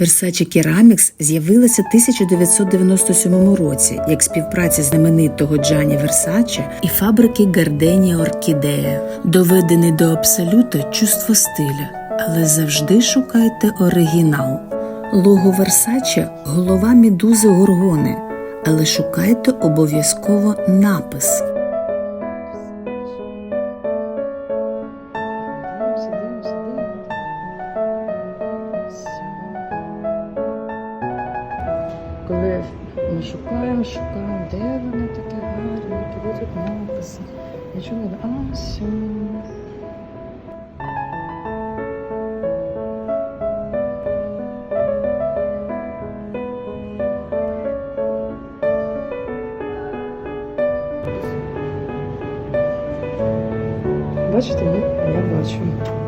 Versace Керамікс з'явилася 1997 році як співпраця знаменитого Джані Версаче і фабрики Гарденія Оркідея. Доведений до абсолюту чувство стиля, але завжди шукайте оригінал. Лого Версаче голова медузи горгони, але шукайте обов'язково напис. Коли ми шукаємо, шукаємо, де вони таке гарне, які тут написи. Нічого не а все. Бачите? Я бачу.